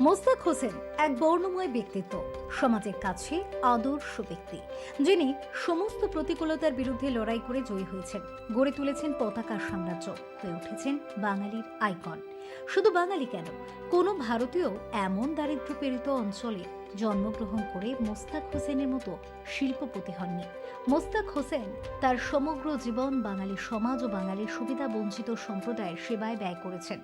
মোস্তাক হোসেন এক বর্ণময় ব্যক্তিত্ব, সমাজের কাছে আদর্শ ব্যক্তি, যিনি সমস্ত প্রতিকূলতার বিরুদ্ধে লড়াই করে জয়ী হয়েছেন। গড়ে তুলেছেন পতাকার সাম্রাজ্য, হয়ে উঠেছেন বাঙালির আইকন। শুধু বাঙালি কেন, কোনো ভারতীয় এমন দারিদ্র্য পীড়িত অঞ্চলে জন্মগ্রহণ করে মোস্তাক হোসেনের মতো শিল্পপতি হননি। মোস্তাক হোসেন তার সমগ্র জীবন বাঙালি সমাজ ও বাঙালির সুবিধা বঞ্চিত সম্প্রদায়ের সেবায় ব্যয় করেছেন।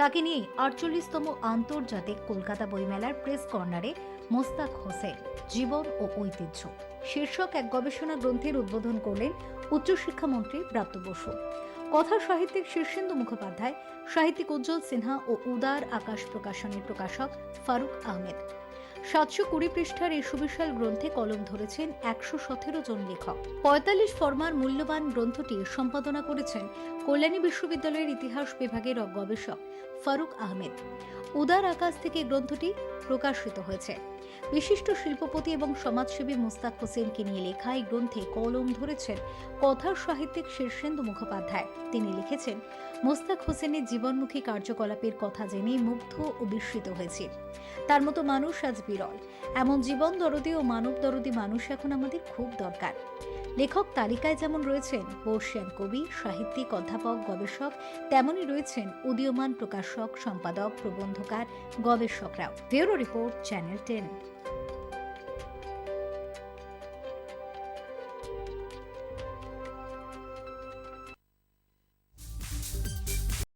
তাকে নিয়ে আটচল্লিশতম আন্তর্জাতিক কলকাতা বইমেলার প্রেস কর্নারে মোস্তাক হোসেন, জীবন ও ঐতিহ্য শীর্ষক এক গবেষণা গ্রন্থের উদ্বোধন করলেন উচ্চশিক্ষামন্ত্রী প্রাপ্ত বসু। কথা সাহিত্যিক শীর্ষেন্দু মুখোপাধ্যায়, সাহিত্যিক উজ্জ্বল সিনহা ও উদার আকাশ প্রকাশনের প্রকাশক ফারুক আহমেদ। সাতশো কুড়ি পৃষ্ঠার এই সুবিশাল গ্রন্থে কলম ধরেছেন একশো সতেরো জন লেখক। পঁয়তাল্লিশ ফর্মার মূল্যবান গ্রন্থটি সম্পাদনা করেছেন কল্যাণী বিশ্ববিদ্যালয়ের ইতিহাস বিভাগের গবেষক ফারুক আহমেদ। উদার আকাশ থেকে গ্রন্থটি প্রকাশিত হয়েছে। বিশিষ্ট শিল্পপতি এবং সমাজসেবী মুস্তাক হোসেনকে নিয়ে লেখা এই গ্রন্থে কলম ধরেছেন কথার সাহিত্যিক শীর্ষেন্দু মুখোপাধ্যায়। তিনি লিখেছেন, মোস্তাক হোসেনের জীবনমুখী কার্যকলাপের কথা জেনে মুগ্ধ ও বিস্মিত হয়েছে। তার মতো মানুষ আজ বিরল। এমন জীবন দরদি ও মানব দরদি মানুষ এখন আমাদের খুব দরকার। লেখক তালিকায় যেমন রয়েছেন বর্ষিয়ান কবি, সাহিত্যিক, অধ্যাপক, গবেষক, তেমনই রয়েছেন উদীয়মান প্রকাশক, সম্পাদক, প্রবন্ধকার, গবেষকরাও। Bureau report, channel ten.